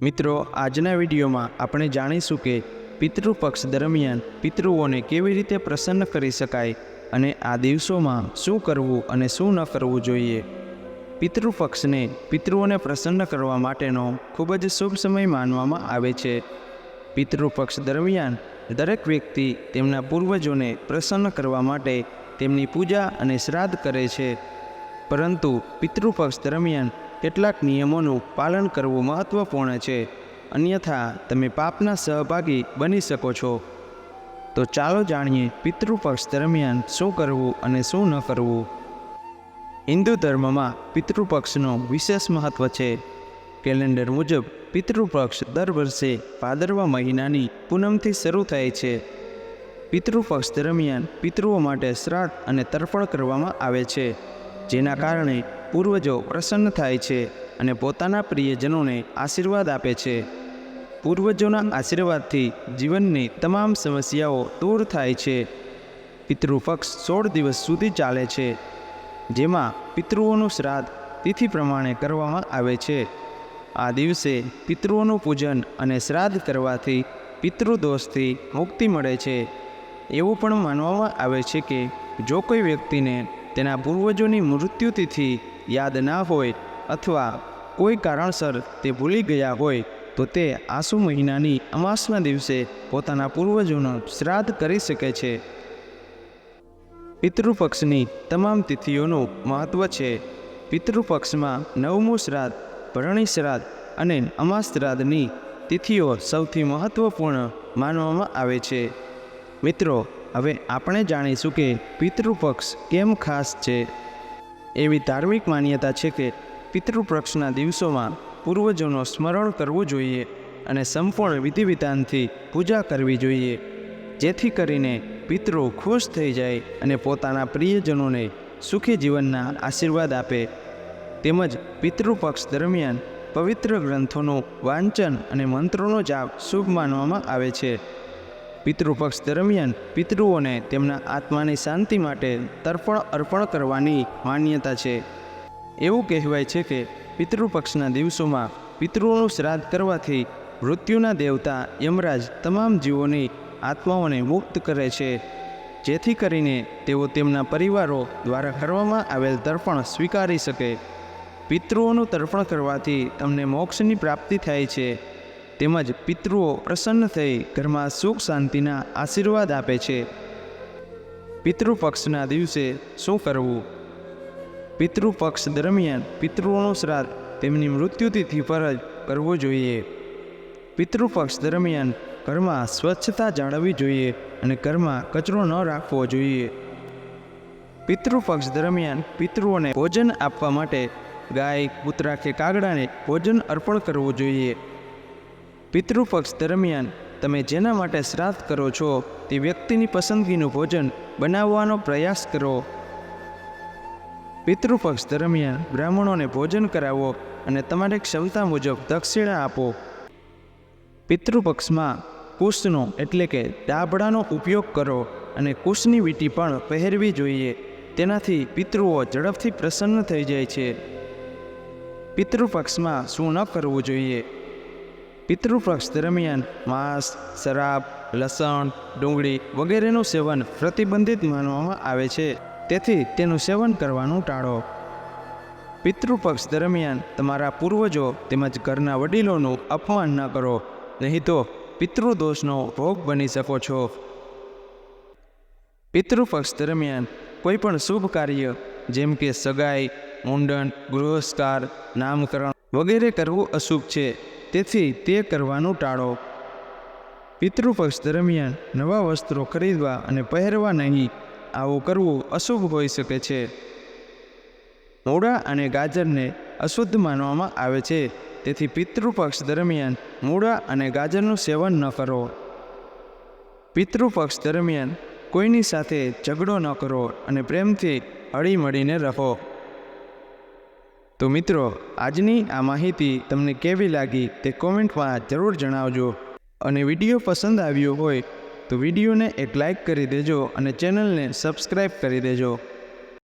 મિત્રો, આજના વિડીયોમાં આપણે જાણીશું કે પિતૃપક્ષ દરમિયાન પિતૃઓને કેવી રીતે પ્રસન્ન કરી શકાય અને આ દિવસોમાં શું કરવું અને શું ન કરવું જોઈએ. પિતૃપક્ષને પિતૃઓને પ્રસન્ન કરવા માટેનો ખૂબ જ શુભ સમય માનવામાં આવે છે. પિતૃપક્ષ દરમિયાન દરેક વ્યક્તિ તેમના પૂર્વજોને પ્રસન્ન કરવા માટે તેમની પૂજા અને શ્રાદ્ધ કરે છે. પરંતુ પિતૃપક્ષ દરમિયાન કેટલાક નિયમોનું પાલન કરવું મહત્વપૂર્ણ છે. અન્યથા, તમે પાપના સહભાગી બની શકો છો. તો ચાલો જાણીએ પિતૃપક્ષ દરમિયાન શું કરવું અને શું ન કરવું. હિન્દુ ધર્મમાં પિતૃપક્ષનો વિશેષ મહત્વ છે. કેલેન્ડર મુજબ પિતૃપક્ષ દર વર્ષે ભાદરવા મહિનાની પૂનમથી શરૂ થાય છે. પિતૃપક્ષ દરમિયાન પિતૃઓ માટે શ્રાદ્ધ અને તર્પણ કરવામાં આવે છે. જેના કારણે પૂર્વજો પ્રસન્ન થાય છે અને પોતાના પ્રિયજનોને આશીર્વાદ આપે છે. પૂર્વજોના આશીર્વાદથી જીવનની તમામ સમસ્યાઓ દૂર થાય છે. પિતૃપક્ષ સોળ દિવસ સુધી ચાલે છે, જેમાં પિતૃઓનું શ્રાદ્ધ તિથિ પ્રમાણે કરવામાં આવે છે. આ દિવસે પિતૃઓનું પૂજન અને શ્રાદ્ધ કરવાથી પિતૃદોષથી મુક્તિ મળે છે. એવું પણ માનવામાં આવે છે કે જો કોઈ વ્યક્તિને તેના પૂર્વજોની મૃત્યુતિથિ યાદ ના હોય અથવા કોઈ કારણસર તે ભૂલી ગયા હોય, તો તે આસુ મહિનાની અમાસના દિવસે પોતાના પૂર્વજોનો શ્રાદ્ધ કરી શકે છે. પિતૃપક્ષની તમામ તિથિઓનું મહત્ત્વ છે. પિતૃપક્ષમાં નવમું શ્રાદ્ધ, ભરણી શ્રાદ્ધ અને અમાસ શ્રાદ્ધની તિથિઓ સૌથી મહત્ત્વપૂર્ણ માનવામાં આવે છે. મિત્રો, હવે આપણે જાણીશું કે પિતૃપક્ષ કેમ ખાસ છે. એવી ધાર્મિક માન્યતા છે કે પિતૃપક્ષના દિવસોમાં પૂર્વજોનું સ્મરણ કરવું જોઈએ અને સંપૂર્ણ વિધિવિધાનથી પૂજા કરવી જોઈએ. જેથી કરીને પિતૃ ખુશ થઈ જાય અને પોતાના પ્રિયજનોને સુખી જીવનના આશીર્વાદ આપે. તેમજ પિતૃપક્ષ દરમિયાન પવિત્ર ગ્રંથોનું વાંચન અને મંત્રોનો જાપ શુભ માનવામાં આવે છે. પિતૃપક્ષ દરમિયાન પિતૃઓને તેમના આત્માની શાંતિ માટે તર્પણ અર્પણ કરવાની માન્યતા છે. એવું કહેવાય છે કે પિતૃપક્ષના દિવસોમાં પિતૃઓનું શ્રાદ્ધ કરવાથી મૃત્યુના દેવતા યમરાજ તમામ જીવોની આત્માઓને મુક્ત કરે છે. જેથી કરીને તેઓ તેમના પરિવારો દ્વારા કરવામાં આવેલ તર્પણ સ્વીકારી શકે. પિતૃઓનું તર્પણ કરવાથી તમને મોક્ષની પ્રાપ્તિ થાય છે. તેમજ પિતૃઓ પ્રસન્ન થઈ ઘરમાં સુખ શાંતિના આશીર્વાદ આપે છે. પિતૃપક્ષના દિવસે શું કરવું? પિતૃપક્ષ દરમિયાન પિતૃઓનો શ્રાદ્ધ તેમની મૃત્યુતિથિ પર જ કરવો જોઈએ. પિતૃપક્ષ દરમિયાન ઘરમાં સ્વચ્છતા જાળવવી જોઈએ અને ઘરમાં કચરો ન રાખવો જોઈએ. પિતૃપક્ષ દરમિયાન પિતૃઓને ભોજન આપવા માટે ગાય, કૂતરા કે કાગડાને ભોજન અર્પણ કરવું જોઈએ. પિતૃપક્ષ દરમિયાન તમે જેના માટે શ્રાદ્ધ કરો છો, તે વ્યક્તિની પસંદગીનું ભોજન બનાવવાનો પ્રયાસ કરો. પિતૃપક્ષ દરમિયાન બ્રાહ્મણોને ભોજન કરાવો અને તમારી ક્ષમતા મુજબ દક્ષિણા આપો. પિતૃપક્ષમાં કુશનો એટલે કે ડાબડાનો ઉપયોગ કરો અને કુશની વીંટી પણ પહેરવી જોઈએ. તેનાથી પિતૃઓ ઝડપથી પ્રસન્ન થઈ જાય છે. પિતૃપક્ષમાં શું ન કરવું જોઈએ? પિતૃપક્ષ દરમિયાન માંસ, શરાબ, લસણ, ડુંગળી વગેરેનું સેવન પ્રતિબંધિત માનવામાં આવે છે. તેથી તેનું સેવન કરવાનું ટાળો. પિતૃપક્ષ દરમિયાન તમારા પૂર્વજો તેમજ ઘરના વડીલોનું અપમાન ન કરો, નહીં તો પિતૃદોષનો ભોગ બની શકો છો. પિતૃપક્ષ દરમિયાન કોઈપણ શુભ કાર્ય, જેમ કે સગાઈ, મુંડન, ગૃહસ્કાર, નામકરણ વગેરે કરવું અશુભ છે. તેથી તે કરવાનું ટાળો. પિતૃપક્ષ દરમિયાન નવા વસ્ત્રો ખરીદવા અને પહેરવા નહીં, આવું કરવું અશુભ હોઈ શકે છે. મૂળા અને ગાજરને અશુદ્ધ માનવામાં આવે છે. તેથી પિતૃપક્ષ દરમિયાન મૂળા અને ગાજરનું સેવન ન કરો. પિતૃપક્ષ દરમિયાન કોઈની સાથે ઝઘડો ન કરો અને પ્રેમથી હળીમળીને રહો. તો મિત્રો, આજની આ માહિતી તમને કેવી લાગી તે કોમેન્ટમાં જરૂર જણાવજો. અને વીડિયો પસંદ આવ્યો હોય તો વિડીયોને એક લાઈક કરી દેજો અને ચેનલને સબસ્ક્રાઈબ કરી દેજો.